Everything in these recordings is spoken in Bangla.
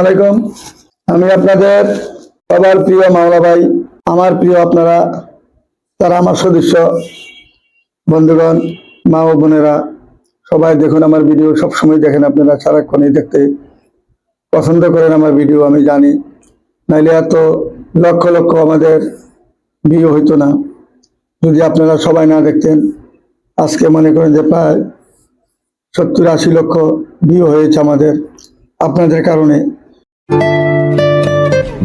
আলাইকুম। আমি আপনাদের সবার প্রিয় মাওলা ভাই, আমার প্রিয় আপনারা, তারা আমার সদস্য, বন্ধুগণ, মা ও বোনেরা, সবাই দেখুন আমার ভিডিও, সবসময় দেখেন আপনারা, সারাক্ষণই দেখতে পছন্দ করেন আমার ভিডিও, আমি জানি। নাইলে এত লক্ষ লক্ষ আমাদের ভিউ হইতো না। যদি আপনারা সবাই না দেখতেন, আজকে মনে করেন যে প্রায় সত্তর আশি লক্ষ ভিউ হয়েছে আমাদের আপনাদের কারণে।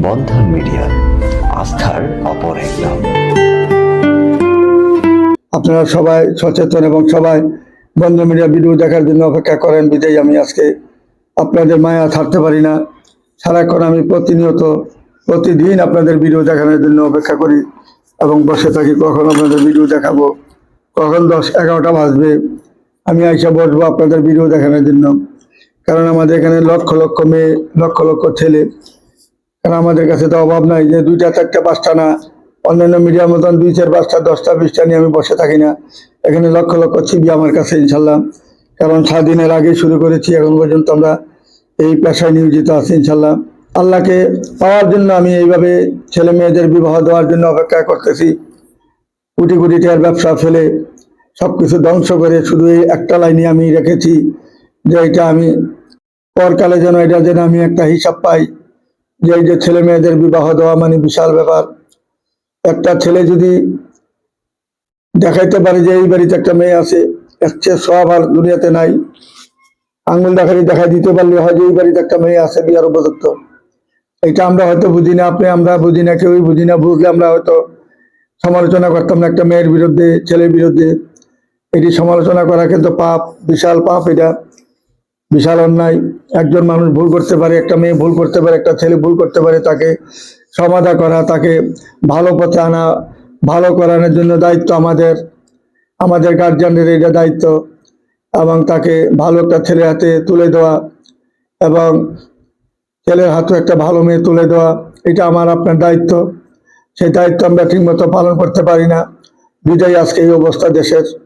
বন্ধন মিডিয়া আস্থার অপর এক নাম। আপনারা সবাই সচেতন এবং সবাই বন্ধ মিডিয়া ভিডিও দেখার জন্য অপেক্ষা করেন বিদায় আমি আজকে আপনাদের মায়া থাকতে পারি না। সারাক্ষণ আমি প্রতিনিয়ত প্রতিদিন আপনাদের ভিডিও দেখানোর জন্য অপেক্ষা করি এবং বসে থাকি। কখন আপনাদের ভিডিও দেখাবো? কখন দশ এগারোটা বাজবে? আমি আইসা বসবো আপনাদের ভিডিও দেখানোর জন্য। কারণ আমাদের এখানে লক্ষ লক্ষ মেয়ে, লক্ষ লক্ষ ছেলে। কারণ আমাদের কাছে তো অভাব নাই যে দুইটা, চারটা, পাঁচটা না। অন্যান্য মিডিয়ার মতন দুই, চার, পাঁচটা, দশটা, বিশটা নিয়ে আমি বসে থাকি না। এখানে লক্ষ লক্ষ ছবি আমার কাছে ইনশাল্লাহ। কারণ স্বাধীনের আগে শুরু করেছি, এখন পর্যন্ত আমরা এই পেশায় নিয়োজিত আছি ইনশাল্লাহ। আল্লাহকে পাওয়ার জন্য আমি এইভাবে ছেলে মেয়েদের বিবাহ দেওয়ার জন্য অপেক্ষা করতেছি। কোটি কোটি টাকার ব্যবসা ফেলে সব কিছু ধ্বংস করে শুধু এই একটা লাইনে আমি রেখেছি যে এটা আমি পরকালে যেন এটা যেন আমি একটা হিসাব পাই যে এই যে ছেলে মেয়েদের বিবাহ দেওয়া মানে বিশাল ব্যাপার। একটা ছেলে যদি দেখাইতে পারে যে এই বাড়িতে একটা মেয়ে আছে, এর চেয়ে সব আর দুনিয়াতে নাই। আঙ্গুল দেখারি দেখাই দিতে পারলে হয় যে এই বাড়িতে একটা মেয়ে আছে বিয়ার উপযুক্ত। এটা আমরা হয়তো বুঝি না, আপনি, আমরা বুঝি না, কেউই বুঝি না বুঝলে আমরা হয়তো সমালোচনা করতাম না একটা মেয়ের বিরুদ্ধে, ছেলের বিরুদ্ধে। এটি সমালোচনা করা কিন্তু পাপ, বিশাল পাপ এটা। বিশাল অন্যায়। একজন মানুষ ভুল করতে পারে, একটা মেয়ে ভুল করতে পারে, একটা ছেলে ভুল করতে পারে, তাকে সমাধা করা, তাকে ভালো পথে আনা, ভালো করানোর জন্য দায়িত্ব আমাদের। আমাদের গার্জিয়ানদের এটা দায়িত্ব। এবং তাকে ভালো একটা ছেলের হাতে তুলে দেওয়া এবং ছেলের হাতে একটা ভালো মেয়ে তুলে দেওয়া, এটা আমার, আপনার দায়িত্ব। সেই দায়িত্ব আমরা ঠিকমতো পালন করতে পারি না। বিদায় আজকে এই অবস্থা দেশের।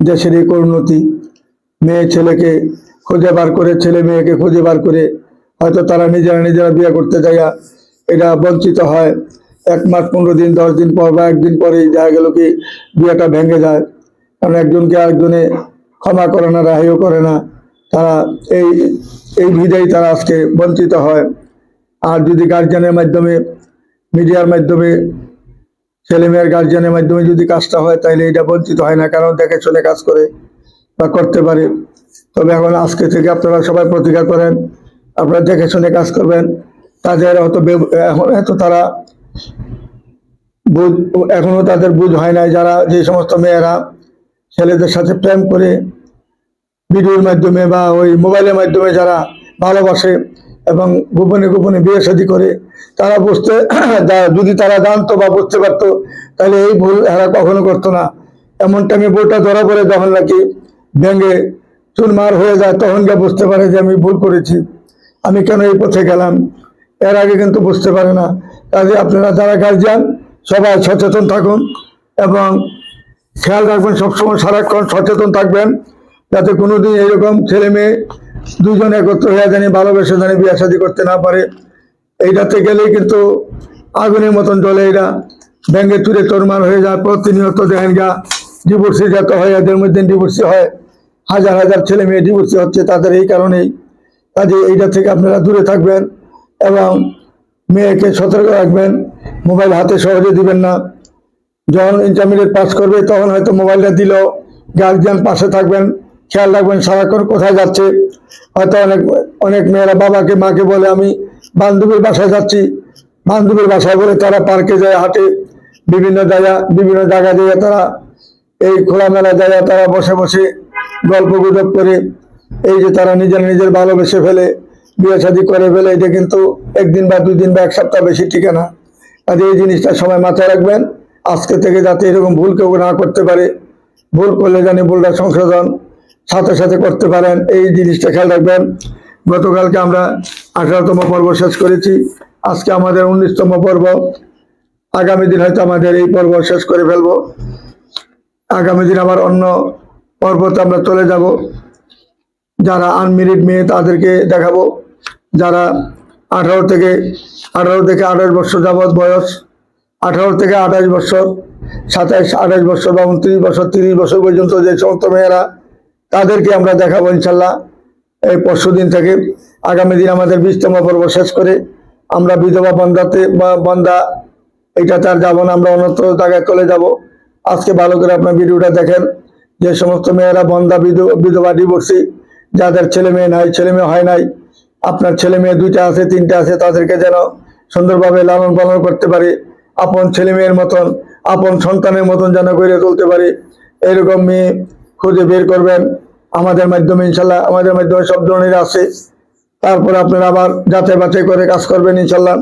দেশের এই পরিণতি মেয়ে ছেলেকে খুঁজে বার করে, ছেলে মেয়েকে খুঁজে বার করে হয়তো তারা নিজেরা নিজেরা বিয়ে করতে যাইয়া এটা বঞ্চিত হয়। এক মাস পনেরো দিন, দশ দিন পর বা একদিন পরেই দেখা গেল কি বিয়েটা ভেঙে যায়। কারণ একজনকে আরেকজনে ক্ষমা করে না, রাহিও করে না। তারা এই এই ভিড়েই তারা আজকে বঞ্চিত হয়। আর যদি গার্জিয়ানের মাধ্যমে মিডিয়ার মাধ্যমে ছেলে মেয়ের গার্জিয়ানের মাধ্যমে যদি কাজটা হয় তাহলে এটা বঞ্চিত হয় না, কারণ দেখে শুনে কাজ করে বা করতে পারে। তবে এখন আজকে থেকে আপনারা সবাই প্রতিজ্ঞা করেন, আপনারা দেখে শুনে কাজ করবেন। তাদের হয়তো এখন এত তারা বুধ এখনও তাদের বুঝ হয় নাই যারা যে সমস্ত মেয়েরা ছেলেদের সাথে প্রেম করে ভিডিওর মাধ্যমে বা ওই মোবাইলের মাধ্যমে যারা ভালোবাসে এবং গোপনে গোপনে বিয়ে শাদী করে, তারা বুঝতে যদি তারা জানতো বা বুঝতে পারতো, তাহলে এই ভুল এরা কখনো করতো না। এমন টাইমে বইটা ধরা পড়ে যখন নাকি ভেঙে চুরমার হয়ে যায়, তখন গিয়ে বুঝতে পারে যে আমি ভুল করেছি। আমি কেন এই পথে গেলাম? এর আগে কিন্তু বুঝতে পারে না। কাজে আপনারা যারা গার্জিয়ান সবাই সচেতন থাকুন এবং খেয়াল রাখবেন সবসময় সারাক্ষণ সচেতন থাকবেন, যাতে কোনোদিন এরকম ছেলে মেয়ে দুজন একত্র হয়ে জানি ভালোবেসে জানি বিয়ে শাদী করতে না পারে। এইটাতে গেলেই কিন্তু আগুনের মতন জ্বলে এরা ব্যাঙ্গে তুলে চরমার হয়ে যায়, প্রতিনিয়ত দেখেন গা ডিভোর্সি যত হয়, এদের মধ্যে ডিভোর্সি হয়, হাজার হাজার ছেলে মেয়ে ডিভোর্সি হচ্ছে তাদের এই কারণেই। কাজে এইটা থেকে আপনারা দূরে থাকবেন এবং মেয়েকে সতর্ক রাখবেন, মোবাইল হাতে সহজে দিবেন না। যখন ইন্টারমিডিয়েট পাস করবে, তখন হয়তো মোবাইলটা দিল গার্জিয়ান পাশে থাকবেন। খেয়াল রাখবেন সারাক্ষণ কোথায় যাচ্ছে। হয়তো অনেক অনেক মেয়েরা বাবাকে, মাকে বলে, আমি বান্ধবীর বাসায় যাচ্ছি। বান্ধবীর বাসায় বলে তারা পার্কে যায়, হাটে। বিভিন্ন জায়গা বিভিন্ন জায়গা দিয়ে তারা এই খোলামেলা জায়গা তারা বসে বসে গল্প গুজব করে। এই যে তারা নিজের নিজের ভালোবেসে ফেলে, বিয়ে শাদী করে ফেলে, এটা কিন্তু একদিন বা দুই দিন বা এক সপ্তাহ বেশি টিকে না। কাজে এই জিনিসটা সময় মাথায় রাখবেন। আজকে থেকে যাতে এরকম ভুল কেউ না করতে পারে, ভুল করলে জানি ভুলটা সংশোধন। সাথে সাথে করতে পারেন। এই জিনিসটা খেয়াল রাখবেন। গতকালকে আমরা আঠারোতম পর্ব শেষ করেছি। আজকে আমাদের উনিশতম পর্ব। আগামী দিন হয়তো আমাদের এই পর্ব শেষ করে ফেলব। আগামী দিন আবার অন্য পর্বতে আমরা চলে যাব। যারা আনমেরিড মেয়ে, তাদেরকে দেখাবো। যারা আঠারো থেকে আঠারো থেকে আঠাশ বছর যাবৎ বয়স, আঠারো থেকে আঠাশ বছর সাতাইশ আঠাশ বছর বা উনত্রিশ বছর, তিরিশ বছর পর্যন্ত যে সমস্ত মেয়েরা তাদেরকে আমরা দেখাবো ইনশাল্লাহ। এই পরশু দিন থেকে আগামী দিন আমাদের বিশতম পর্ব শেষ করে আমরা বিধবা বন্ধাতে বা বন্ধা এটা তার যাব না, আমরা অন্যত্র জায়গায় চলে যাব। আজকে ভালো করে আপনার ভিডিওটা দেখেন। যে সমস্ত মেয়েরা বিধ- বিধবা ডিভোর্সি যাদের ছেলে মেয়ে নাই, ছেলে মেয়ে হয় নাই, আপনার ছেলে মেয়ে দুইটা আছে, তিনটা আছে, তাদেরকে যেন সুন্দরভাবে লালন পালন করতে পারে, আপন ছেলে মেয়ের মতন, আপন সন্তানের মতন যেন গড়ে তুলতে পারে, এরকম মেয়ে খুঁজে বের করবেন। আমাদের মাধ্যমে ইনশাল্লাহ, আমাদের মাধ্যমে সব ধরনের আছে। তারপরে আপনারা আবার যাচাই বাছাই করে কাজ করবেন ইনশাল্লাহ।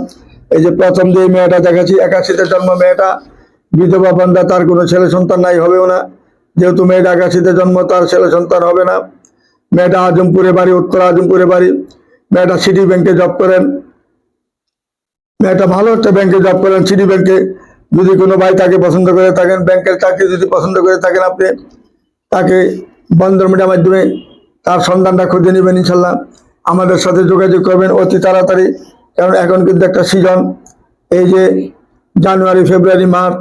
এই যে প্রথম যে মেয়েটা দেখাচ্ছি, একাশিতে জন্ম মেয়েটা, বিধবা বন্ধা, তার কোনো ছেলে সন্তান নাই, হবেও না। যেহেতু মেয়েটা একাশিতে জন্ম, তার ছেলে সন্তান হবে না। মেয়েটা আজমপুরে বাড়ি, উত্তর আজমপুরে বাড়ি। মেয়েটা সিটি ব্যাংকে জব করেন। মেয়েটা ভালো একটা ব্যাংকে জব করেন, সিটি ব্যাংকে। যদি কোনো ভাই তাকে পছন্দ করে থাকেন, ব্যাংকের চাকরি যদি পছন্দ করে থাকেন আপনি, তাকে বন্ধন মিডিয়ার মাধ্যমে তার সন্ধানটা খুঁজে নেবেন ইনশাল্লাহ। আমাদের সাথে যোগাযোগ করবেন অতি তাড়াতাড়ি। কারণ এখন কিন্তু একটা সিজন এই যে জানুয়ারি, ফেব্রুয়ারি, মার্চ,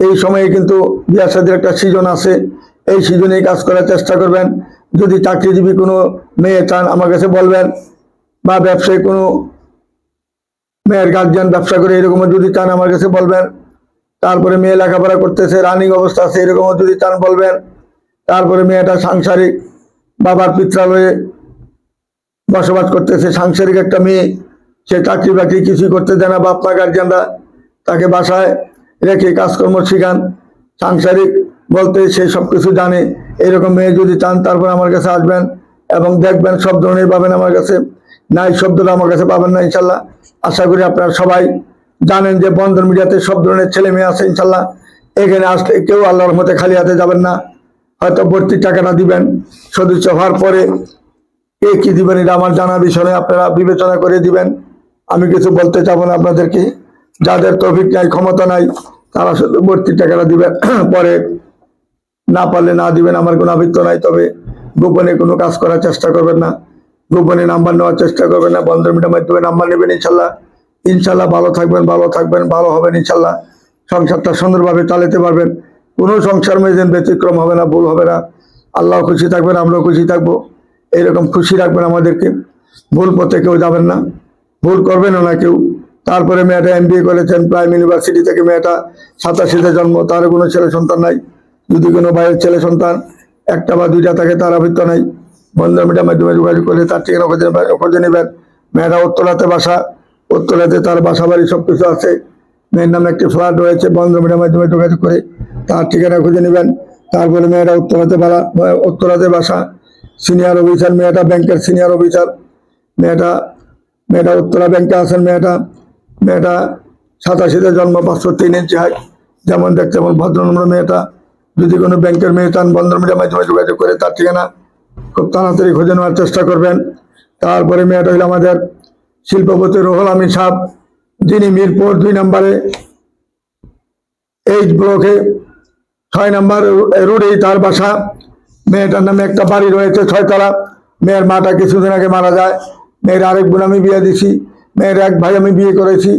এই সময়ে কিন্তু বিয়ার সাথে একটা সিজন আছে। এই সিজনে কাজ করার চেষ্টা করবেন। যদি চাকরিজীবী কোনো মেয়ে চান, আমার কাছে বলবেন। বা ব্যবসায়ী কোনো মেয়ের গার্জিয়ান ব্যবসা করে এরকমও যদি চান, আমার কাছে বলবেন। তারপরে মেয়ে লেখাপড়া করতেছে রানিং অবস্থা আছে, এরকমও যদি চান, বলবেন। তারপরে মেয়েটা সাংসারিক বাবার পিত্রালয়ে বসবাস করতেছে। সাংসারিক একটা মেয়ে, সে চাকরি বাকরি কিছুই করতে দেয় না। বাপ মা গার্জিয়ানরা তাকে বাসায় রেখে কাজকর্ম শিখান। সাংসারিক বলতে সে সব কিছু জানে। এরকম মেয়ে যদি চান, তারপর আমার কাছে আসবেন এবং দেখবেন সব ধরনের পাবেন আমার কাছে। নাই শব্দটা আমার কাছে পাবেন না ইনশাল্লাহ। আশা করি আপনারা সবাই জানেন যে বন্ধন মিডিয়াতে সব ধরনের ছেলে মেয়ে আছে ইনশাল্লাহ। এখানে আসলে কেউ আল্লাহর মতে খালি হাতে যাবেন না। হয়তো ভর্তির টাকাটা দিবেন, সদস্য হওয়ার পরে কে কি দিবেন এটা আমার জানা বিষয়ে আপনারা বিবেচনা করে দিবেন। আমি কিছু বলতে চাবো না আপনাদেরকে। যাদের তৌফিক নাই, ক্ষমতা নাই, তারা শুধু ভর্তির টাকাটা দিবেন, পরে না পারলে না দিবেন আমার কোনো আবৃত্ত নাই, তবে গোপনে কোনো কাজ করার চেষ্টা করবেন না। গোপনে নাম্বার নেওয়ার চেষ্টা করবেন না বন্ধ মিটার মাধ্যমে নাম্বার নেবেন ইনশাল্লাহ। ইনশাল্লাহ ভালো থাকবেন ভালো থাকবেন, ভালো হবেন ইনশাল্লাহ। সংসারটা সুন্দরভাবে চালাতে পারবেন। কোনো সংসার মেয়েদের ব্যতিক্রম হবে না, ভুল হবে না। আল্লাহ খুশি থাকবেন, আমরাও খুশি থাকব। এইরকম খুশি রাখবেন আমাদেরকে। ভুল পথে কেউ যাবেন না। ভুল করবেনও না কেউ। তারপরে মেয়েটা এম করেছেন, প্রাইম ইউনিভার্সিটি থেকে মেয়েটা সাতাশিতে জন্ম তার কোনো ছেলে সন্তান নাই। যদি কোনো ভাইয়ের ছেলে সন্তান, একটা বা দুইটা থাকে, তার আবৃত্ত নাই। বন্ধন মিডিয়ার মাধ্যমে যোগাযোগ করে তার ঠিকানা খুঁজে নেবেন মেয়েরা উত্তরাতে বাসা, উত্তরাতে তার বাসা বাড়ি সব কিছু আছে। মেয়ের নামে একটি ফ্ল্যাট রয়েছে বন্ধন মিডিয়ার মাধ্যমে যোগাযোগ করে তার ঠিকানা খুঁজে নেবেন। তারপরে মেয়েরা উত্তরাতে বাড়া উত্তরাতে বাসা। সিনিয়র অফিসার মেয়েটা ব্যাংকের সিনিয়র অফিসার মেয়েটা মেয়েটা উত্তরা ব্যাংকে আছেন মেয়েটা। মেয়েটা সাতাশিতে জন্ম, পাঁচশো তিন ইঞ্চি হাইট যেমন দেখতে যেমন ভদ্রনম্র মেয়েটা। যদি কোনো ব্যাংকের মেয়ে চান, বন্ধন মাধ্যমে যোগাযোগ করে তার ঠিকানা খুব তাড়াতাড়ি খুঁজে নেওয়ার চেষ্টা করবেন। তারপরে মেয়েটা হলো আমাদের শিল্পপতি রোহল আমিন সাহ যিনি মিরপুর দুই নম্বরে এইচ ব্লকে ছয় নম্বর রোডেই তার বাসা। মেয়েটার নামে একটা বাড়ি রয়েছে, ছয়তলা। মেয়ের মাটা কিছুদিন আগে মারা যায়। মেয়ের আরেক বোন আমি বিয়ে দিছি। মেয়ের এক ভাই আমি বিয়ে করেছি।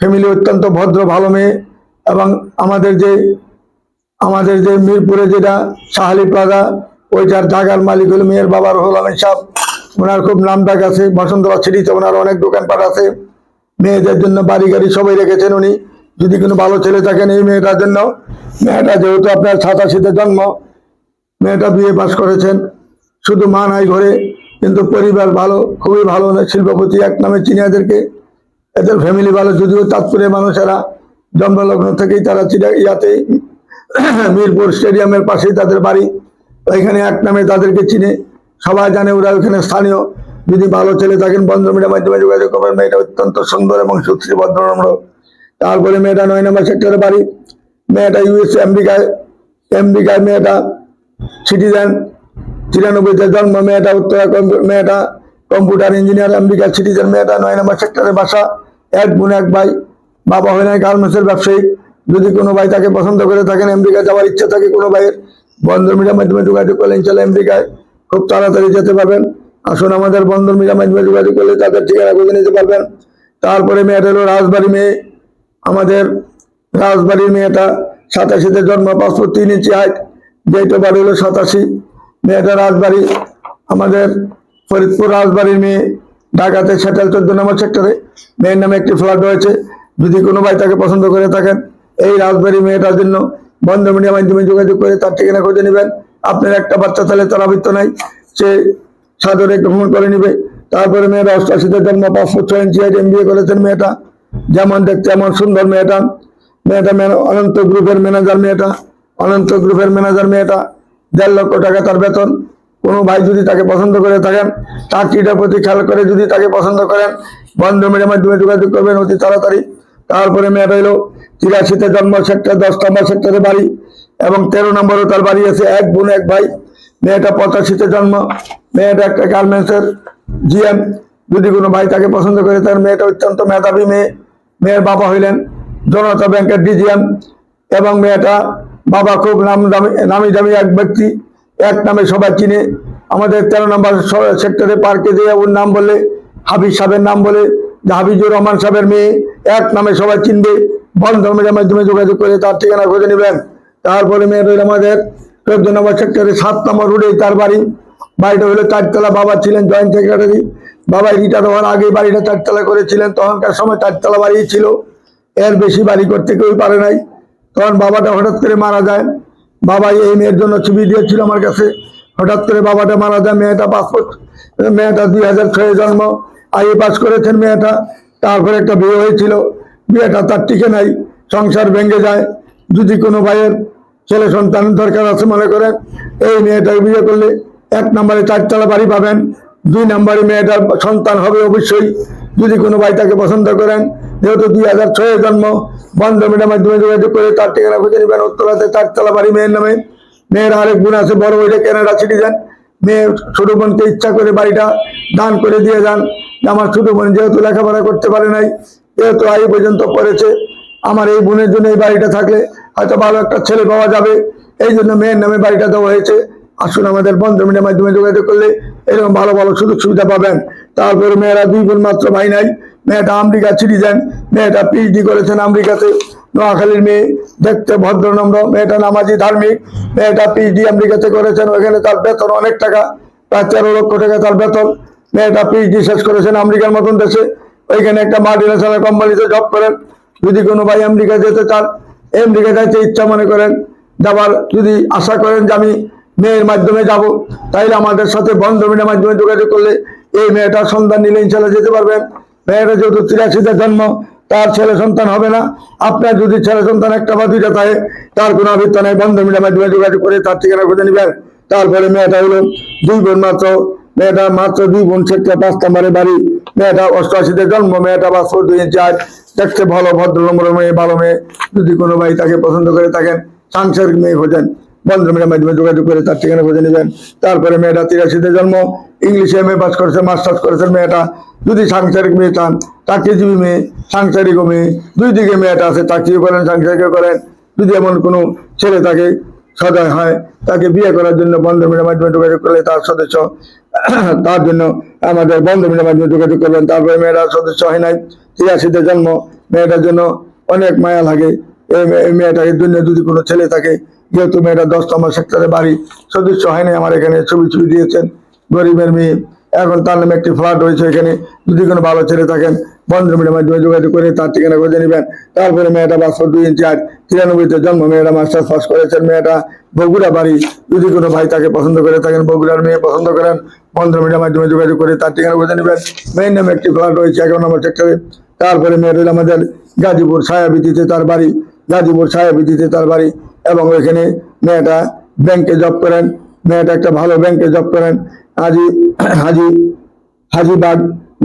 ফ্যামিলি অত্যন্ত ভদ্র, ভালো মেয়ে। এবং আমাদের যে আমাদের যে মিরপুরে যেটা সাহালি প্লাজা, ওইটার জাগার মালিক হলো মেয়ের বাবার হল আমি সাহ ওনার খুব নাম ডাক আছে বসন্তরা সিটিতে ওনার অনেক দোকানপাট আছে। মেয়েদের জন্য বাড়ি গাড়ি সবাই রেখেছেন উনি। যদি কোনো ভালো ছেলে থাকেন এই মেয়েটার জন্য, মেয়েটা যেহেতু আপনার সাতাশিতে জন্ম, মেয়েটা বিয়ে পাস করেছেন, শুধু মা নাই ঘরে, কিন্তু পরিবার ভালো, খুবই ভালো শিল্পপতি, এক নামে চিনিয়াদেরকে এদের ফ্যামিলি ভালো, যদিও চাঁদপুরের মানুষেরা জন্মলগ্ন থেকেই তারা চিড়া ইয়াতে, মিরপুর স্টেডিয়ামের পাশেই তাদের বাড়ি, ওইখানে এক নামে তাদেরকে চিনে, সবাই জানে ওরা ওইখানে স্থানীয়, যদি ভালো ছেলে থাকেন, বন্ধ মিডিয়ার মাধ্যমে যোগাযোগ করবেন, মেয়েটা অত্যন্ত সুন্দর এবং সুশ্রী ভদ্রনম্র তারপরে মেয়েটা নয় নম্বর সেক্টরে বাড়ি। মেয়েটা ইউএস আমেরিকায় আমেরিকায় মেয়েটা সিটিজেন তিরানব্বইতে জন্ম, মেয়েটা উত্তরা মেয়েটা কম্পিউটার ইঞ্জিনিয়ার আমেরিকার সিটিজেন মেয়েটা নয় নম্বর সেক্টরে বাসা, এক বোন, এক ভাই। বাবা হয় নাই গার্মেন্টসের ব্যবসায়ী। যদি কোনো ভাই তাকে পছন্দ করে থাকেন, আমেরিকা যাওয়ার ইচ্ছা থাকে কোনো ভাইয়ের বন্ধ মিডিয়ার মাধ্যমে যোগাযোগ করলে ইনশাল্লাহ আমেরিকায় খুব তাড়াতাড়ি যেতে পারবেন। আসুন আমাদের বন্ধন মিডিয়া মাধ্যমে যোগাযোগ করলে তাদের ঠিকানা খুঁজে নিতে পারবেন। তারপরে মেয়েটা হলো রাজবাড়ি মেয়ে। আমাদের রাজবাড়ির মেয়েটা সাতাশিতে জন্ম পাসপোর্ট তিন ইঞ্চি হাইট ডেট বাড়ি হলো সাতাশি। মেয়েটা রাজবাড়ি, আমাদের ফরিদপুর রাজবাড়ির মেয়ে, ঢাকাতে সেটেল চোদ্দ নম্বর সেক্টরে মেয়ের নামে একটি ফ্ল্যাট রয়েছে, যদি কোনো ভাই তাকে পছন্দ করে থাকেন, এই রাজবাড়ি মেয়েটার জন্য বন্ধ মিডিয়া মাধ্যমে যোগাযোগ করে তার ঠিকানা খুঁজে নেবেন। আপনার একটা বাচ্চা তাহলে তার আবৃত্ত নাই, সে সাদরে গ্রহণ করে নিবে। তারপরে মেয়েরা অষ্টাশিতে জন্ম পাসপোর্ট ছয় ইঞ্চি হাইট এম করেছেন মেয়েটা। যেমন দেখতে এমন সুন্দর মেয়েটা মেয়েটা অনন্ত গ্রুপের ম্যানেজার মেয়েটা, অনন্ত গ্রুপের ম্যানেজার মেয়েটা, দেড় লক্ষ টাকা তার বেতন। কোনো ভাই যদি তাকে পছন্দ করে থাকেন, চাকরিটার প্রতি খেয়াল করে যদি তাকে পছন্দ করেন বন্ধ মেয়ের মাধ্যমে যোগাযোগ করবেন অতি তাড়াতাড়ি। তারপরে মেয়েটা হলো তিরাশিতে জন্ম, সেক্টর দশ নম্বর সেক্টরে বাড়ি, এবং তেরো নম্বরও তার বাড়ি আছে এক বোন, এক ভাই। মেয়েটা পঁচাশিতে জন্ম, মেয়েটা একটা গার্মেন্টসের জিএম যদি কোনো ভাই তাকে পছন্দ করে, তার মেয়েটা অত্যন্ত মেধাবী মেয়ে, মেয়ের বাবা হইলেন জনতা ব্যাংকের ডিজিএম এবং মেয়েটা বাবা খুব নাম দামি, নামি দামি এক ব্যক্তি, এক নামে সবাই চিনে। আমাদের তেরো নম্বর সেক্টরে পার্কে দিয়ে ওর নাম বলে হাফিজ সাহেবের নাম বলে, যে হাফিজুর রহমান সাহেবের মেয়ে, এক নামে সবাই চিনবে বন্ধ ধর্মের মাধ্যমে যোগাযোগ করে তার ঠিকানা খুঁজে নেবেন। তারপরে মেয়ে রইল আমাদের চোদ্দ নম্বর সেক্টরে, সাত নম্বর রোডে তার বাড়ি। বাড়িটা হলো চারতলা, বাবা ছিলেন জয়েন্ট সেক্রেটারি। বাবা রিটায়ার হওয়ার আগে বাড়িটা চারতলা করেছিলেন, তখনকার সময় চারতলা বাড়ি ছিল। এর বেশি বাড়ি করতে কেউ পারে নাই। তখন বাবাটা হঠাৎ করে মারা যায়। বাবা এই মেয়ের জন্য ছবি দিয়েছিল আমার কাছে। হঠাৎ করে বাবাটা মারা যায়, মেয়েটা পাসপোর্ট, মেয়েটা দুই হাজার ছয়ে জন্ম। আইএ পাস করেছেন মেয়েটা। তারপরে একটা বিয়ে হয়েছিল। বিয়েটা তার টিকে নাই, সংসার ভেঙে যায়। যদি কোনো ভাইয়ের ছেলে সন্তান দরকার আছে মনে করেন, এই মেয়েটাকে বিয়ে করলে এক নম্বরে চারতলা বাড়ি পাবেন। দুই নম্বরে মেয়েটার সন্তান হবে অবশ্যই। যদি কোনো ভাই তাকে পছন্দ করেন, যেহেতু দুই হাজার ছয়ে জন্ম, বন্ধ মিডিয়ার মাধ্যমে যোগাযোগ করে তার ঠিকানা খুঁজে নেবেন। উত্তরাতে চারতলা বাড়ি মেয়ের নামে। মেয়ের আরেক গুণ আছে, বড় ওইটা কেনাডা সিটিজেন। মেয়ে ছোট বোনকে ইচ্ছা করে বাড়িটা দান করে দিয়ে যান। আমার ছোট বোন যেহেতু লেখাপড়া করতে পারে নাই, যেহেতু আই পর্যন্ত পড়েছে, আমার এই বোনের জন্য এই বাড়িটা থাকলে হয়তো ভালো একটা ছেলে পাওয়া যাবে। এই জন্য মেয়ের নামে বাড়িটা দেওয়া হয়েছে। আসুন আমাদের বন্ধ মিডিয়ার মাধ্যমে যোগাযোগ করলে এরকম ভালো ভালো সুযোগ সুবিধা পাবেন। তারপরে মেয়েরা দুই বোন মাত্র ভাই নাই। মেয়েটা আমেরিকা সিটিজেন। মেয়েটা পিএইচডি করেছেন আমেরিকাতে। নোয়াখালীর মেয়ে, দেখতে ভদ্র নম্র। মেয়েটা নামাজি ধার্মিক। মেয়েটা পিএইচডি আমেরিকাতে করেছেন। ওখানে তার বেতন অনেক টাকা। প্রায় তেরো লক্ষ টাকা তার বেতন। মেয়েটা পিএইচডি শেষ করেছেন আমেরিকার মতন দেশে। ওইখানে একটা মাল্টিনেশনাল কোম্পানিতে জব করেন। যদি কোনো ভাই আমেরিকা যেতে চান আমেরিকা যাইতে ইচ্ছা মনে করেন। যাবার যদি আশা করেন যে আমি মেয়ের মাধ্যমে যাব। তাইলে আমাদের সাথে বন্ধ মিডিয়ার মাধ্যমে যোগাযোগ করলে এই মেয়েটার সন্তান নিলে ইনশাল্লাহ যেতে পারবেন। মেয়েটা যেহেতু তিরাশিতে জন্ম, তার ছেলে সন্তান হবে না। আপনার যদি ছেলে সন্তান একটা বা দুইটা থাকে, তার কোনো আবৃত্ত নেই, বন্ধ মিডিয়ার মাধ্যমে যোগাযোগ করে তার ঠিকানা খুঁজে নেবেন। তারপরে মেয়েটা হলো দুই বোন মাত্র। মেয়েটা মাত্র দুই বোন সেটা পাঁচ নম্বরে বাড়ি। মেয়েটা অষ্টআশিতে জন্ম, মেয়েটা পাঁচশো দুই চার দেখতে ভালো, ভদ্র মেয়ে, ভালো মেয়ে। যদি কোনো ভাই তাকে পছন্দ করে থাকেন, সাংসারিক মেয়ে খোঁজেন। বন্ধ মেয়ের মাধ্যমে যোগাযোগ করে তার ঠিকানা খুঁজে নেবেন তারপরে মেয়েটা তিরাশিতে জন্ম, ইংলিশে এম এ পাস করেছে, মাস্টার্স করেছেন মেয়েটা। যদি সাংসারিক মেয়ে চান, চাকরিজীবী মেয়ে সাংসারিক মেয়ে। দুই দিকে মেয়েটা আছে, চাকরিও করেন, সাংসারিকও করেন। যদি এমন কোনো ছেলে তাকে সদয় হয়, তাকে বিয়ে করার জন্য বন্ধ মিডিয়ার মাধ্যমে যোগাযোগ করলে তার সদস্য, তার জন্য আমাদের বন্ধ মিডিয়ার মাধ্যমে যোগাযোগ করবেন। তারপরে মেয়েরা সদস্য হয় নাই, তিরাশিতে জন্ম। মেয়েটার জন্য অনেক মায়া লাগে। এই মেয়েটাকে জন্য যদি কোনো ছেলে থাকে যেহেতু মেয়েটা দশ নম্বর সেক্টরে বাড়ি, সদস্য হয়নি, আমার এখানে ছবি ছবি দিয়েছেন। গরিবের মেয়ে, এখন তার নামে একটি ফ্ল্যাট রয়েছে এখানে। যদি কোনো ভালো ছেলে থাকেন, বন্ধ মিডিয়ার মাধ্যমে যোগাযোগ করে তার ঠিকানা খুঁজে নেবেন। তারপরে মেয়েটা পাঁচশো দুই ইঞ্চি আট, তিরানব্বইতে জন্ম মেয়েটা মাস্টার্স পাস করেছেন। মেয়েটা বগুড়া বাড়ি। যদি কোনো ভাই তাকে পছন্দ করে থাকেন, বগুড়ার মেয়ে পছন্দ করেন, বন্ধ মিডিয়ার মাধ্যমে যোগাযোগ করে তার ঠিকানা খুঁজে নেবেন। মেয়ের নামে একটি ফ্ল্যাট রয়েছে এক নম্বর সেক্টরে। তারপরে মেয়েটা আমাদের গাজীপুর ছায়াবিতিতে তার বাড়ি। গাজীপুর ছায়াবিতিতে তার বাড়ি। এবং ওইখানে মেয়েটা ব্যাংকে জব করেন। মেয়েটা একটা ভালো ব্যাংকে জব করেন। হাজি হাজি, হাজিবাগ,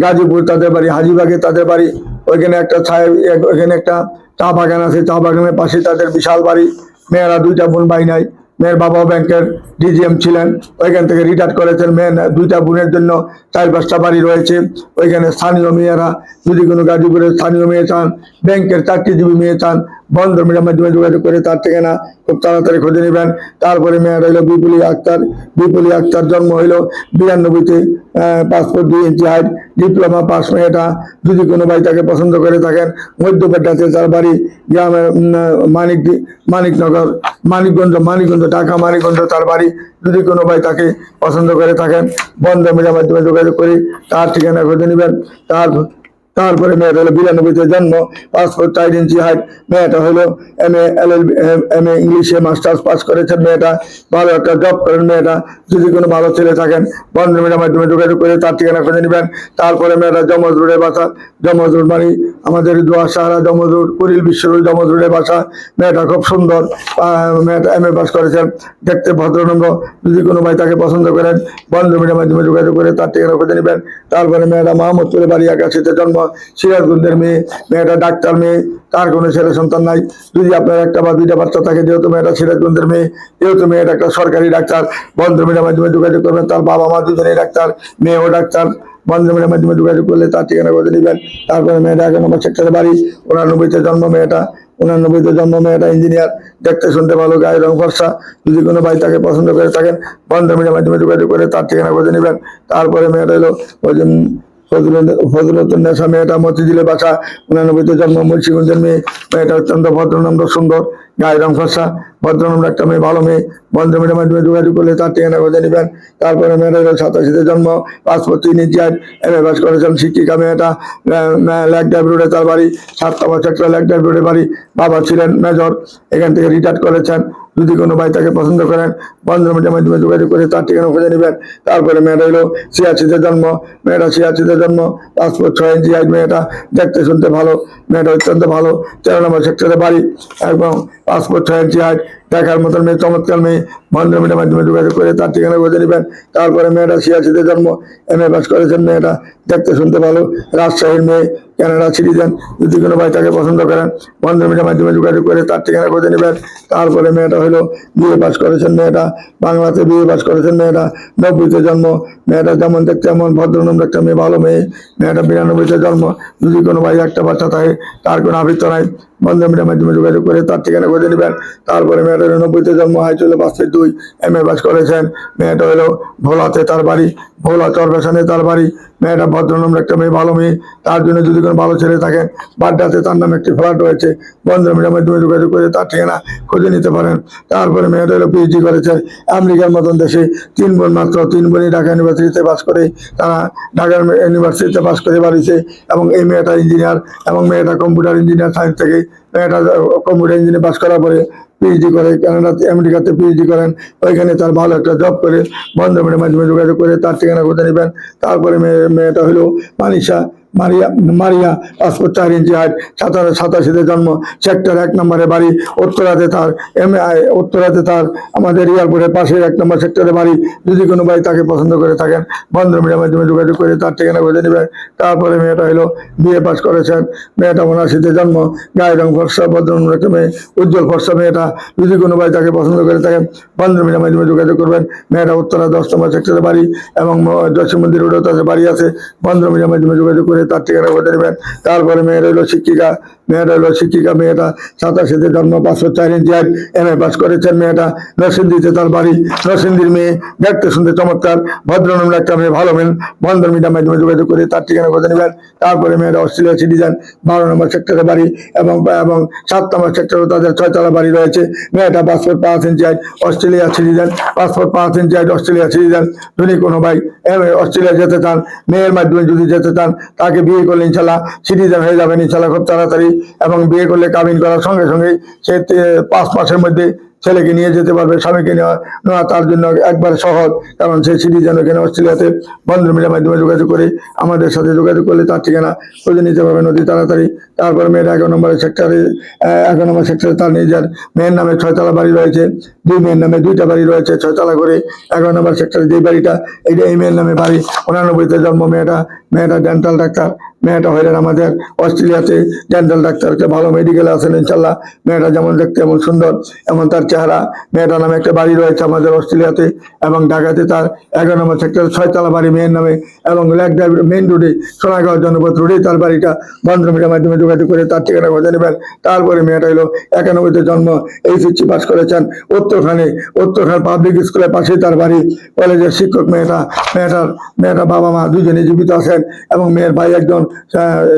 গাজীপুর তাদের বাড়ি, হাজিবাগে তাদের বাড়ি। ওইখানে একটা ছায়া ওইখানে একটা চা বাগান আছে। চা বাগানের পাশে তাদের বিশাল বাড়ি। মেয়েরা দুইটা বোন ভাই নাই। মেয়ের বাবাও ব্যাংকের ডিজিএম ছিলেন। ওইখান থেকে রিটায়ার করেছেন। মেয়ের দুইটা বোনের জন্য চার পাঁচটা বাড়ি রয়েছে। ওইখানে স্থানীয় মেয়েরা যদি কোনো গাজীপুরের স্থানীয় মেয়ে চান ব্যাংকের চাকরিজীবী মেয়ে চান বন্ধন মিডিয়ার মাধ্যমে যোগাযোগ করে, তার ঠিকানা খুব তাড়াতাড়ি খুঁজে নেবেন। তারপরে মেয়ের হইল বিপুলি আক্তার। বিপুলি আক্তার জন্ম হইল বিরানব্বইতে পাসপোর্ট দুই ইঞ্চি হাইট ডিপ্লোমা পাস মেয়েটা যদি কোনো ভাই তাকে পছন্দ করে থাকেন, মধ্যপেটাতে তার বাড়ি গ্রামের মানিক মানিকনগর, মানিকগঞ্জ মানিকগঞ্জ, ঢাকা, মানিকগঞ্জ তার বাড়ি। যদি কোনো ভাই তাকে পছন্দ করে থাকেন, বন্ধ মিডিয়ার মাধ্যমে যোগাযোগ করে তার ঠিকানা খুঁজে নেবেন। তার তারপরে মেয়েটা হলো বিরানব্বইতে জন্ম পাসপোর্ট চার ইঞ্চি হাইট মেয়েটা হলো M L L M A ইংলিশে মাস্টার্স পাস করেছেন মেয়েটা ভালো একটা জব করেন। মেয়েটা যদি কোনো ভালো ছেলে থাকেন, বন্ধ মিডিয়ার মাধ্যমে যোগাযোগ করে তার ঠিকানা খুঁজে নেবেন। তারপরে মেয়েটা জমজ রোডের বাসা জমজ রোড মানে আমাদের দোয়া সাহারা রোড কুড়িল বিশ্ব রোড রোডের বাসা। মেয়েটা খুব সুন্দর মেয়েটা এম এ পাস করেছেন দেখতে ভদ্রনম্র যদি কোনো ভাই তাকে পছন্দ করেন, বন্ধ মিডিয়ার মাধ্যমে যোগাযোগ করে তার ঠিকানা খুঁজে নেবেন। তারপরে মেয়েটা মাহমুদপুরে বাড়ি একাশিতে জন্ম। সিরাজগঞ্জের মেয়ে, মেয়েটা ডাক্তার মেয়ে, তার কোনো ছেলে সন্তান নাই। যদি আপনার একটা বা দুইটা বাচ্চা থাকে, যেহেতু মেয়েটা সিরাজগঞ্জের মেয়ে, যেহেতু মেয়েটা একটা সরকারি ডাক্তার বন্ধ মিডিয়ার মাধ্যমে যোগাযোগ করবেন, তার বাবা মা দুজনেই ডাক্তার, মেয়েও ডাক্তার বন্ধ মিডিয়ার মাধ্যমে যোগাযোগ করলে তার ঠিকানা খুঁজে নেবেন তারপরে মেয়েটা এক নম্বর সেক্টরে বাড়ি, উনানব্বইতে জন্ম মেয়েটা, উনানব্বইতে জন্ম মেয়েটা ইঞ্জিনিয়ার। দেখতে শুনতে ভালো, গায়ে রং ফর্সা। যদি কোনো ভাই তাকে পছন্দ করে থাকেন বন্ধ মিডিয়ার মাধ্যমে যোগাযোগ করে তার ঠিকানা খুঁজে নেবেন তারপরে মেয়েটা হলো ওই ফজলতুন্নেসা মেয়েটা মতিঝিলের বাসা উনানব্বইতে জন্ম, মুন্সিগঞ্জের মেয়ে, মেয়েটা অত্যন্ত ভদ্রনম্র, সুন্দর, গায়ে রং ফর্সা, ভদ্রনম্র একটা মেয়ে, ভালো মেয়ে। বন্ধ মিডিয়ার মাধ্যমে যোগাযোগ করলে তার ঠিকানা খুঁজে নেবেন। তারপরে মেয়েটা সাতাশিতে জন্ম পাসপোর্ট তিন ইঞ্চি এম এ পাস করেছেন শিক্ষিকা মেয়েটা ল্যাক ড্রাইভ রোডে তার বাড়ি সাততম সেক্টর ল্যাক ড্রাইভ রোডে বাড়ি। বাবা ছিলেন মেজর, এখান থেকে রিটায়ার করেছেন। যদি কোনো ভাই তাকে পছন্দ করেন, বন্ধুর মাধ্যমে যোগাযোগ করে তার ঠিকানা খুঁজে নেবেন। তারপরে মেয়েটা হলো ছিয়াশিতে জন্ম। মেয়েটা ছিয়াশিতে জন্ম। পাসপোর্ট ছয় ইঞ্চি, আজ মেয়েটা দেখতে শুনতে ভালো। মেয়েটা অত্যন্ত ভালো। তেরো নম্বর সেক্টরে বাড়ি। এবং পাসপোর্ট ছয় ইঞ্চি দেখার মতন মেয়ে, চমৎকার মেয়ে বন্ধ মিডিয়ার মাধ্যমে যোগাযোগ করে তার ঠিকানা খুঁজে নেবেন তারপরে মেয়েটা ছিয়াশিতে জন্ম এম এ পাস করেছেন মেয়েটা। দেখতে শুনতে ভালো, রাজশাহীর মেয়ে ক্যানাডা সিটিজেন যদি কোনো ভাই তাকে পছন্দ করেন বন্ধ মিডিয়ার মাধ্যমে যোগাযোগ করে তার ঠিকানা খুঁজে নেবেন তারপরে মেয়েটা হলো বিয়ে পাস করেছেন মেয়েটা। বাংলাতে বিয়ে পাস করেছেন মেয়েটা। নব্বইতে জন্ম, মেয়েটা যেমন দেখতে এমন ভদ্রনম্র একটা মেয়ে, ভালো মেয়ে। মেয়েটা বিরানব্বইতে জন্ম। যদি কোনো ভাই একটা বাচ্চা থাকে, তার কোনো আবৃত্ত নাই। বন্ধ মাধ্যমে যোগাযোগ করে তার ঠিকানা করে নেবেন। তারপরে মেয়েটা নব্বইতে জন্ম হয় চলে পাঁচের দুই, এম এ বাস করেছেন। মেয়েটা হলো ভোলাতে তার বাড়ি, ভোলা চরবেশানে তার বাড়ি। মেয়েটা ভদ্রনম্র একটা মেয়ে, ভালো মেয়ে। তার জন্য যদি কোনো ভালো ছেলে থাকেন বাড্ডাতে তার নামে একটি ফ্ল্যাট রয়েছে। বন্ধ মিডিয়ার মাধ্যমে যোগাযোগ করে তার ঠিকানা খুঁজে নিতে পারেন। তারপরে মেয়েটা হলো পিএইচডি করেছে আমেরিকার মতন দেশে। তিন বোন মাত্র, তিন বোনই ঢাকা ইউনিভার্সিটিতে পাস করে। তারা ঢাকা ইউনিভার্সিটিতে পাস করে বাড়িছে এবং এই মেয়েটা ইঞ্জিনিয়ার এবং মেয়েটা কম্পিউটার ইঞ্জিনিয়ার সায়েন্স থেকে। মেয়েটা কম্পিউটার ইঞ্জিনিয়ার পাস করার পরে পিএইচডি করে, কানাডাতে, আমেরিকাতে পিএইচডি করেন, ওইখানে তার ভালো একটা জব করে, বন্ধ মাধ্যমে যোগাযোগ করে, তার ঠিকানা খুঁজে নেবেন। তারপরে মেয়ে, মেয়েটা হলো মানিষা মারিয়া মারিয়া পাসপোর্ট চার ইঞ্চি হাইট সাতাশ সাতাশিতে জন্ম, সেক্টর এক নম্বরে বাড়ি, উত্তরাতে তার এম উত্তরাতে তার আমাদের এয়ারপোর্টের পাশের এক নম্বর সেক্টরে বাড়ি। যদি কোনো ভাই তাকে পছন্দ করে থাকেন বন্ধ মিডিয়ার মাধ্যমে যোগাযোগ করে তার ঠিকানা খুঁজে নেবেন তারপরে মেয়েটা হলো বিএ পাস করেছেন। মেয়েটা উনাশিতে জন্ম গায়ে রং ফর্সা একটা মেয়ে, উজ্জ্বল ফর্সা মেয়েটা। যদি কোনো ভাই তাকে পছন্দ করে থাকেন বন্ধ মিডিয়ার মাধ্যমে যোগাযোগ করবেন। মেয়েটা উত্তরা দশ নম্বর সেক্টরে বাড়ি এবং দশ মন্দির রোডেও তাদের বাড়ি আছে। বন্ধ মিডিয়ার মাধ্যমে যোগাযোগ করে তার ঠিকানা খুঁজে নেবেন তারপরে মেয়েটা হলো শিক্ষিকা। মেয়েটা হলো শিক্ষিকা মেয়েটা সাতাশিতে জন্ম, পাঁচশো চার inch height M A pass করেছেন মেয়েটা। নরসিংদীতে তার বাড়ি। নরসিংদীর মেয়ে দেখতে শুনতে চমৎকার। ভদ্রনম্র একটা মেয়ে, ভালো মেয়ে। বন্ধন মিডিয়ার মাধ্যমে যোগাযোগ করে তার ঠিকানা খুঁজে নেবেন তারপরে মেয়েটা অস্ট্রেলিয়া সিটিজেন বারো নম্বর সেক্টরে বাড়ি এবং এবং সাত নম্বর সেক্টরে তাদের ছয়তলা বাড়ি রয়েছে। মেয়েটা পাসপোর্ট পাঁচ inch height Australia citizen passport পাঁচ ইঞ্চি হাইট অস্ট্রেলিয়া সিটিজেন যদি কোনো ভাই এম এ অস্ট্রেলিয়া যেতে চান, মেয়ের মাধ্যমে যদি যেতে চান, তাকে বিয়ে করলে ইনশাল্লাহ সিটিজেন হয়ে যাবেন ইনশাল্লাহ খুব তাড়াতাড়ি এবং বিয়ে করলে কাবিন করার সঙ্গে সঙ্গে সে পাঁচ মাসের মধ্যে ছেলেকে নিয়ে যেতে পারবে, স্বামীকে নেওয়া তার জন্য একবার সহজ। কারণ সে সিটিজেন ওখানে অস্ট্রেলিয়াতে বন্ধ মিডিয়ার মাধ্যমে যোগাযোগ করে, আমাদের সাথে যোগাযোগ করলে তার ঠিকানা খুঁজে নিতে পারবেন নদী তাড়াতাড়ি। তারপর মেয়ের এগারো নম্বরের সেক্টরে এগারো নম্বর সেক্টরে তার নিজের মেয়ের নামে ছয়তলা বাড়ি রয়েছে। দুই মেয়ের নামে দুইটা বাড়ি রয়েছে ছয়তলা করে। এগারো নম্বর সেক্টরে যে বাড়িটা এইটা এই মেয়ের নামে বাড়ি। উনানব্বইতে জন্ম মেয়েটা। মেয়েটা ডেন্টাল ডাক্তার। মেয়েটা হইলেন আমাদের অস্ট্রেলিয়াতে ডেন্টাল ডাক্তার। একটা ভালো মেডিকেল আছেন ইনশাল্লাহ। মেয়েটা যেমন দেখতে এমন সুন্দর। এমন তার চেহারা। মেয়েটার নামে একটা বাড়ি রয়েছে আমাদের অস্ট্রেলিয়াতে এবং ঢাকাতে তার এগারো নম্বর সেক্টর ছয়তলা বাড়ি মেয়ের নামে এবং লেক ড্রাইভ মেন রোডে সোনাগাঁও জনপথ রোডে তার বাড়িটা বন্ধ মিডিয়ার মাধ্যমে যোগাযোগ করে তার ঠিকানা খুঁজে নেবেন। তারপরে মেয়েটা হলো একানব্বইতে জন্ম এইচএসসি পাস করেছেন। উত্তরখানে, উত্তরখান পাবলিক স্কুলের পাশেই তার বাড়ি। কলেজের শিক্ষক মেয়েটা, মেয়েটার মেয়েটা বাবা মা দুজনে জীবিত আছেন এবং মেয়ের ভাই একজন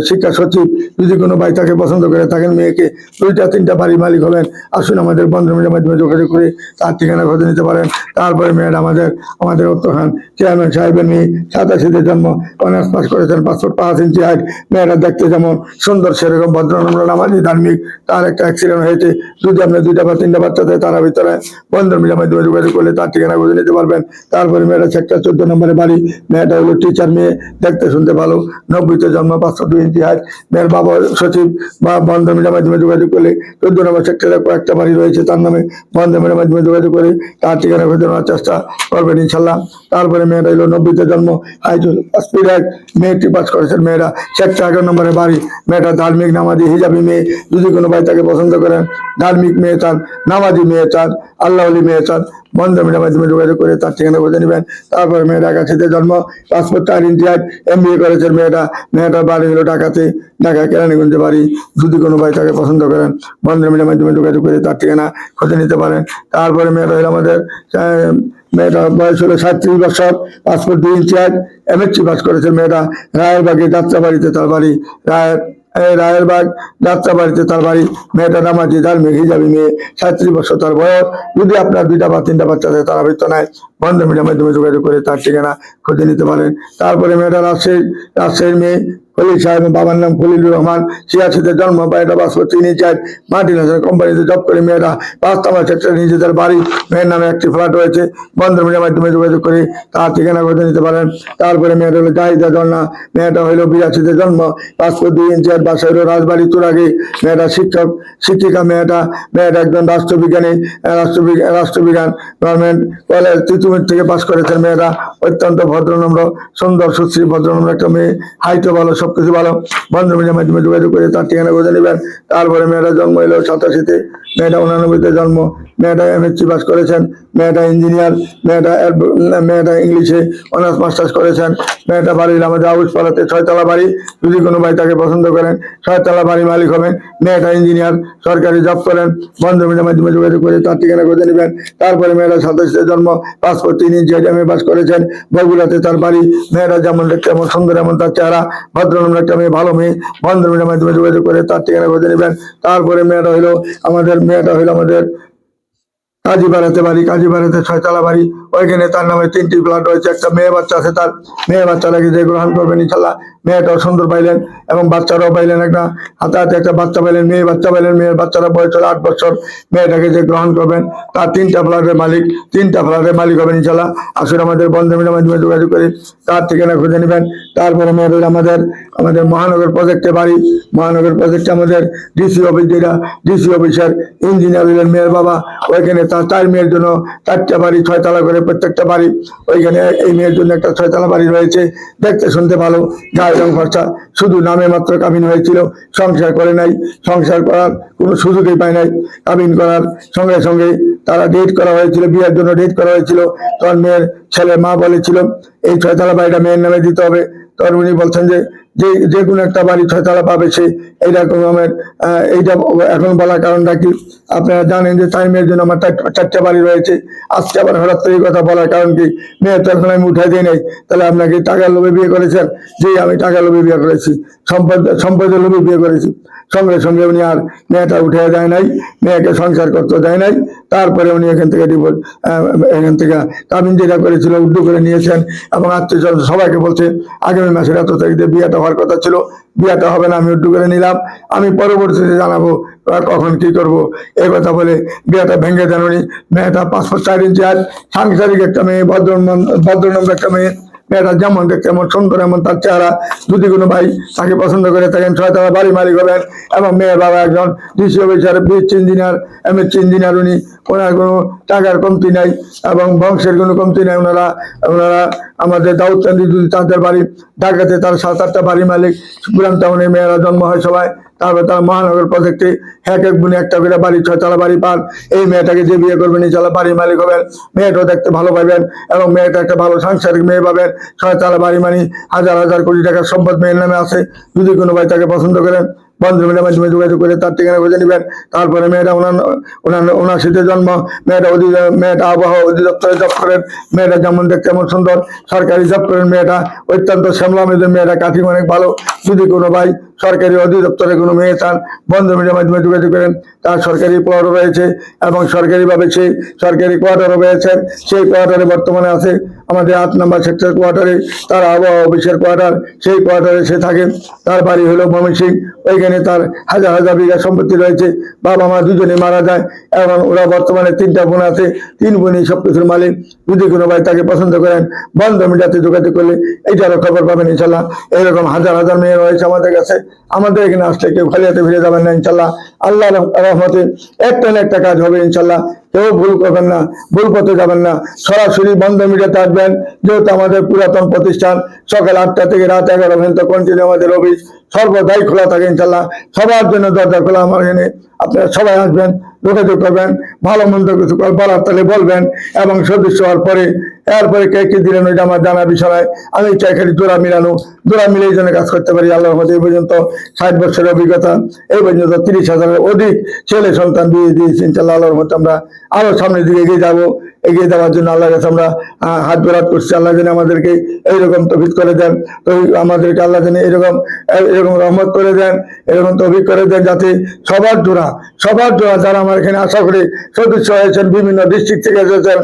শিক্ষা সচিব। যদি কোনো ভাই তাকে পছন্দ করে থাকেন, মেয়েকে দুইটা, তিনটা বাড়ির মালিক হবেন। আসুন আমাদের বন্ধ মাধ্যমে যোগাযোগ করে তার ঠিকানা খুঁজে নিতে পারেন। তারপরে মেয়েটা আমাদের আমাদের উত্তরখান চেয়ারম্যান সাহেবের মেয়ে, সাতাশিতে জন্ম, অনার্স পাস করেছেন পাসপোর্ট পাঁচ ইঞ্চি হাইট মেয়েটা দেখতে যেমন সুন্দর, সেরকম ভদ্রনম্র নামাজি, ধার্মিক। তার একটা অ্যাক্সিডেন্ট হয়েছে যদি আপনি দুইটা বা তিনটা বাচ্চা থাকে তার ভিতরে বন্ধন মিডিয়ার মাধ্যমে যোগাযোগ করলে তার ঠিকানা খুঁজে নিতে পারবেন। তারপরে মেয়েটা সেক্টর চোদ্দ নম্বরে বাড়ি, মেয়েটা হলো টিচার মেয়ে, দেখতে শুনতে ভালো, নব্বইতে জন্ম, পাঁচশো দুই ইঞ্চি হাইট মেয়ের বাবা সচিব বা বন্ধন মিডিয়ার মাধ্যমে যোগাযোগ করলে চোদ্দ নম্বর সেক্টরে কয়েকটা বাড়ি রয়েছে, তার নামে বন্ধন মাধ্যমে যোগাযোগ করে তার ঠিকানা খুঁজে নেওয়ার চেষ্টা করবেন ইনশাল্লাহ। তারপরে মেয়েরা এলো নব্বইতে জন্ম আইজুল স্পিড এক মেয়েটি পাস করেছেন মেয়েরা। সেক্টর এগারো নম্বরে বাড়ি, মেয়েটা ধার্মিক নামাজি, হিজাবি মেয়ে। যদি কোনো ভাই তাকে পছন্দ করেন, ধার্মিক মেয়ে চান, নামাজি মেয়ে চান, আল্লাহলি মেয়ে চান বন্ধ মিডিয়ার মাধ্যমে যোগাযোগ করে তার ঠিকানা খুঁজে নেবেন। তারপরে মেয়েটা কাছে জন্ম। Passport inch height M BA করেছেন মেয়েটা। মেয়েটার বাড়ি হলো ঢাকাতে ঢাকা কেরানীগঞ্জে বাড়ি। যদি কোনো ভাই তাকে পছন্দ করেন বন্ধ মিডিয়ার মাধ্যমে যোগাযোগ করে তার ঠিকানা খুঁজে নিতে পারেন। তারপরে মেয়েটা হলো আমাদের আহ, মেয়েটার বয়স হলো সাতত্রিশ বছর। পাসপোর্ট দুই ইঞ্চি এক এমএসসি পাস করেছে মেয়েটা। রায়েরবাগে যাত্রাবাড়িতে তার বাড়ি। রায়ের রায়েরবাগ যাত্রাবাড়িতে তার বাড়ি, মেয়েটা যার মেঘে যাবি মেয়ে, সাঁত্রিশ বছর তার বয়স। যদি আপনার দুইটা বা তিনটা বাচ্চা থাকে, তারা বৃত্ত নেয় বন্ধ মিডিয়ার মাধ্যমে যোগাযোগ করে তার ঠিকানা খুঁজে নিতে পারেন। তারপরে মেয়েটা রাজশাহী, রাজশাহীর মেয়ে খলিল সাহেব, বাবার নাম খলিলুর রহমান। ছিয়াশিতে জন্ম বাড়িটা বাস তিনি মার্টিন হাসান কোম্পানিতে জব করে মেয়েরা পাঁচতলা সেক্টরে নিজেদের বাড়ি। মেয়ের নামে একটি ফ্ল্যাট রয়েছে। বন্ধ মিডিয়ার মাধ্যমে যোগাযোগ করে তার ঠিকানা খুঁজে নিতে পারেন। তারপরে মেয়েটা হলো জাহিদা জন্না মেয়েটা হইল বিরাশিতে জন্ম। পাঁচশো দুই ইঞ্চি আর বাসা হইল রাজবাড়ি তুরাগে। মেয়েটা শিক্ষক, শিক্ষিকা মেয়েটা। মেয়েটা একজন রাষ্ট্রবিজ্ঞানী রাষ্ট্রবিজ্ঞান রাষ্ট্রবিজ্ঞান গভর্নমেন্ট কলেজ তিতুমির থেকে পাশ করেছেন মেয়েরা। অত্যন্ত ভদ্রনম্র, সুন্দর, সুশ্রী, ভদ্রনম্র একটা মেয়ে। হাইটও ভালো সবকিছু ভালো। বন্ধ মিডিয়ার মাধ্যমে যোগাযোগ করে তার ঠিকানা খুঁজে নেবেন। তারপরে মেয়েটা জন্ম এলো সাতাশিতে মেয়েটা উনানব্বইতে জন্ম। মেয়েটা এমএসসি পাস করেছেন। মেয়েটা ইঞ্জিনিয়ার মেয়েটা মেয়েটা ইংলিশে অনার্স মাস্টার্স করেছেন। মেয়েটা বাড়ি আমাদের হাউস পাড়াতে ছয়তলা বাড়ি। যদি কোনো ভাই তাকে পছন্দ করেন, ছয়তলা বাড়ি মালিক হবেন। মেয়েটা ইঞ্জিনিয়ার সরকারি জব করেন। বন্ধ মিডিয়ার মাধ্যমে যোগাযোগ করে তার ঠিকানা খুঁজে নেবেন। তারপরে মেয়েটা সাতাশে জন্ম। পাসপোর্ট তিনি এ পাস করেছেন। বগুড়াতে তার বাড়ি। মেয়েরা যেমন দেখতে এমন সুন্দর, এমন তার চেহারা। ভদ্রনম্র একটা মেয়ে, ভালো মেয়ে, বান্ধবীর মাধ্যমে যোগাযোগ করে তার ঠিকানা খুঁজে নেবেন। তারপরে মেয়েটা হইল আমাদের, মেয়েটা হইল আমাদের কাজীপাড়াতে বাড়ি কাজীপাড়াতে ছয়তলা বাড়ি। ওইখানে তার নামে তিনটি ফ্ল্যাট রয়েছে, একটা মেয়ে বাচ্চা আছে তার। মেয়ে বাচ্চাটাকে যে গ্রহণ করবেন ইনশাল্লাহ মেয়েটাও সুন্দর পাইলেন এবং বাচ্চারাও পাইলেন একটা হাতে হাতে একটা বাচ্চা পাইলেন, মেয়ে বাচ্চা পাইলেন। মেয়ের বাচ্চারা বয়স হলো আট বছর। মেয়েটাকে যে গ্রহণ করবেন, তার তিনটা ফ্ল্যাটের মালিক, তিনটা ফ্ল্যাটের মালিক হবেন ইনশাল্লাহ আসলে আমাদের বন্ধমিলের মাধ্যমে যোগাযোগ করে, তার ঠিকানা খুঁজে নেবেন। তারপরে মেয়েদের আমাদের আমাদের মহানগর প্রজেক্টে বাড়ি। মহানগর প্রজেক্টে আমাদের ডিসি অফিস যেটা ডিসি অফিসার ইঞ্জিনিয়ার মেয়ের বাবা। ওইখানে তার চার মেয়ের জন্য চারটা বাড়ি, ছয়তলা করে প্রত্যেকটা বাড়ি। ওইখানে এই মেয়ের জন্য একটা ছয়তলা বাড়ি রয়েছে। দেখতে, শুনতে ভালো। গায়ে রং খরচা শুধু নামে মাত্র কামিন হয়েছিল। সংসার করে নাই। সংসার করার কোনো সুযোগই পায় নাই। কামিন করার সঙ্গে সঙ্গে তারা ডেট করা হয়েছিল। বিয়ের জন্য ডেট করা হয়েছিল। তখন মেয়ের ছেলে মা বলেছিল, এই ছয়তলা বাড়িটা মেয়ের নামে দিতে হবে। তখন উনি বলছেন যে যে যে কোনো একটা বাড়ি ছয়তলা পাবে সে এইরকম আমার এইটা এখন বলার কারণটা কি? আপনারা জানেন যে তাই মেয়ের জন্য আমার চারটে বাড়ি রয়েছে। আজকে আবার হঠাৎ করে কথা বলার কারণ কি? মেয়ে তো এখন আমি উঠাই দিই নাই। তাহলে আপনাকে টাকার লোভে বিয়ে করেছেন যে আমি টাকার লোভে বিয়ে করেছি, সম্পদ, সম্পদের লোভে বিয়ে করেছি। সঙ্গে সঙ্গে উনি আর মেয়েটা উঠে যায় নাই, মেয়েকে সংসার করতে দেয় নাই। তারপরে উনি এখান থেকে ডিভোর্স এখান থেকে কাবিন যেটা করেছিল উর্দু করে নিয়েছেন এবং আত্মীয় সবাইকে বলছে, আগামী মাসের এত তারিখে বিয়েটা হওয়ার কথা ছিল, বিয়েটা হবে না, আমি উড্ডু করে নিলাম, আমি পরবর্তীতে জানাব কখন কি করব। এ কথা বলে বিয়েটা ভেঙে জানি মেয়েটা মেয়েটা পাঁচশো চার ইঞ্চি আর সাংসারিক একটা মেয়ে ভদ্র ভদ্রনম্র একটা মেয়ে। মেয়েটা যেমন এমন সুন্দর, এমন তার চেহারা। যদি কোনো ভাই তাকে পছন্দ করে থাকেন ছয়তলা বাড়ি মালিক হবেন এবং মেয়ের বাবা একজন DC officer BS engineer M S engineer উনি। ওনার কোনো টাকার কমতি নাই এবং বংশের কোনো কমতি নাই ওনারা। ওনারা আমাদের দাউদকান্দি যদি তাদের বাড়ি, ঢাকাতে তার সাত আটটা বাড়ি মালিক। পুরান টাউনে মেয়েরা জন্ম হয় সবাই। তারপরে তারা মহানগর প্রজেক্টে এক এক গুণে একটা করে বাড়ি, ছয়তলা বাড়ি পান। এই মেয়েটাকে যে বিয়ে করবেন, ইনশাল্লাহ বাড়ির মালিক হবেন। মেয়েটাও দেখতে ভালো পাবেন এবং মেয়েটা একটা ভালো সাংসারিক মেয়ে পাবেন। ছয়তলা বাড়ি মানি হাজার হাজার কোটি টাকার সম্পদ মেয়ের নামে আছে। যদি কোনো ভাই তাকে পছন্দ করেন বন্ধু মিলের মাধ্যমে যোগাযোগ করে তার ঠিকানা খুঁজে নেবেন। তারপরে মেয়েটা ওনার ওনার ওনার শীতে জন্ম। মেয়েটা অধি মেয়েটা আবহাওয়া অধিদপ্তরে জব করেন। মেয়েটা যেমন দেখতে এমন সুন্দর। সরকারি জব করেন মেয়েটা। অত্যন্ত শ্যামলা মেয়েদের মেয়েটা কাঠিং অনেক ভালো। যদি কোনো ভাই সরকারি অধিদপ্তরে কোনো মেয়ে চান বন্ধু মিলের মাধ্যমে যোগাযোগ করেন, তার সরকারি কোয়ার্টার রয়েছে এবং সরকারিভাবে সেই সরকারি কোয়ার্টারও রয়েছে, সেই কোয়ার্টারে বর্তমানে আছে আমাদের আট নম্বর সেক্টর কোয়ার্টারে, তার আবহাওয়া অফিসের কোয়ার্টার, সেই কোয়ার্টারে সে থাকে, তার বাড়ি হলো ময়মনসিং ওইখানে তার হাজার হাজার বিঘা সম্পত্তি রয়েছে, বাবা মা দুজনে মারা যায় এবং ওরা বর্তমানে তিনটা বোন আছে, তিন বোনই সব কিছুর মালিক, যদি কোনো ভাই তাকে পছন্দ করেন, বন্ধ মিডিয়াতে যোগাযোগ করলে এইটারও খবর পাবেন ইনশাল্লাহ এরকম হাজার হাজার মেয়ে রয়েছে আমাদের কাছে আমাদের এখানে আসলে কেউ খালি হাতে ফিরে যাবেন না ইনশাল্লাহ। আল্লাহ রহমতে একটা না একটা কাজ হবে ইনশাল্লাহ। কেউ ভুল করবেন না, ভুল পথে যাবেন না। সরাসরি বন্ধ মিডিয়াতে আসবেন। যেহেতু আমাদের পুরাতন প্রতিষ্ঠান, সকাল আটটা থেকে রাত এগারো পর্যন্ত কন্টিনিউ আমাদের অফিস। সর্বদাই খোলা থাকে ইনশাল্লাহ। সবার জন্য দরজা খোলা আমার এখানে। আপনারা সবাই আসবেন, যোগাযোগ করবেন, ভালো মন্দ কিছু বলার তাহলে বলবেন এবং সদস্য হওয়ার পরে, এরপরে কে কি দিলেন ওইটা আমার জানা বিষয় আমি চাই খালি জোড়া মিলানো। জোড়া মিলে এই জন্য কাজ করতে পারি আল্লাহর মধ্যে এই পর্যন্ত ষাট বছরের অভিজ্ঞতা, এই পর্যন্ত তিরিশ হাজারের অধিক ছেলে সন্তান দিয়ে দিয়েছেন ইনশাল্লাহ আল্লাহর মতো আমরা আরও সামনের দিকে এগিয়ে যাব। এগিয়ে যাওয়ার জন্য আল্লাহর কাছে আমরা হাত বেরাত করছি। আল্লাহ যেন আমাদেরকে এইরকম তফিক করে দেন তো আমাদেরকে আল্লাহ যেন এরকম এরকম রহমত করে দেন এরকম তফিক করে দেন যাতে সবার জোড়া সবার জোড়া যারা আমার এখানে আশা করি সদস্য হয়েছেন, বিভিন্ন ডিস্ট্রিক্ট থেকে এসেছেন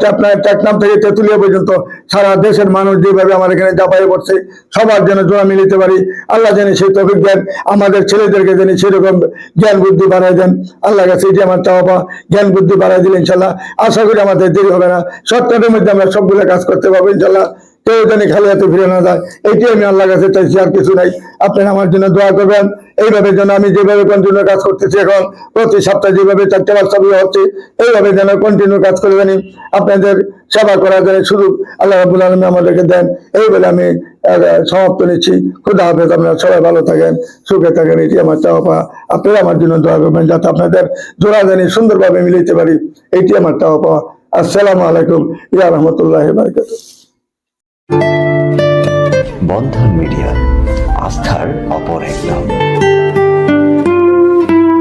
টেকনা- টেকনাম থেকে তেঁতুলিয়া পর্যন্ত সারা দেশের মানুষ যেভাবে আমার এখানে চাপাই পড়ছে সবার যেন জোড়া মিলিতে পারি। আল্লাহ যেন সেই তফিক দেন, আমাদের ছেলেদেরকে যেন সেরকম জ্ঞান বুদ্ধি বাড়ায় দেন। আল্লাহ কাছে এটি আমার চাওয়া, জ্ঞান বুদ্ধি বাড়ায় দিলে ইনশাল্লাহ আশা করি আমাদের দেরি হবে না। শর্টকাটের মধ্যে আমরা সবগুলো কাজ করতে পারব, ইনশাল্লাহ। কেউ জানি খালি হাতে ফিরে না যায়। এইটি আমি আল্লাহ কাছে চাইছি, আর কিছু নাই। আপনারা আমার জন্য দোয়া করবেন। এইভাবে যেন আমি যেভাবে কন্টিনিউ কাজ করতেছি এখন, প্রতি সপ্তাহে যেভাবে চারটে বাচ্চা বিয়ে হচ্ছে, এইভাবে যেন কন্টিনিউ কাজ করে জানি। আপনাদের সেবা করার জন্য শুধু আল্লাহ রাবুল আলমী আমাদেরকে দেন। এই বলে আমি সমাপ্ত নিচ্ছি। খুদা হাফেজ, আপনারা সবাই ভালো থাকেন, সুখে থাকেন, এটি আমার চাওয়া আপনারা আমার জন্য দোয়া করবেন, যাতে আপনাদের জোড়া জানি সুন্দরভাবে মিলিতে পারি। এটি আমার চাওয়া পাওয়া। আসসালামু আলাইকুম। ইয়া রহমতুল্লাহ বন্ধন মিডিয়া আস্থার অপর এক নাম।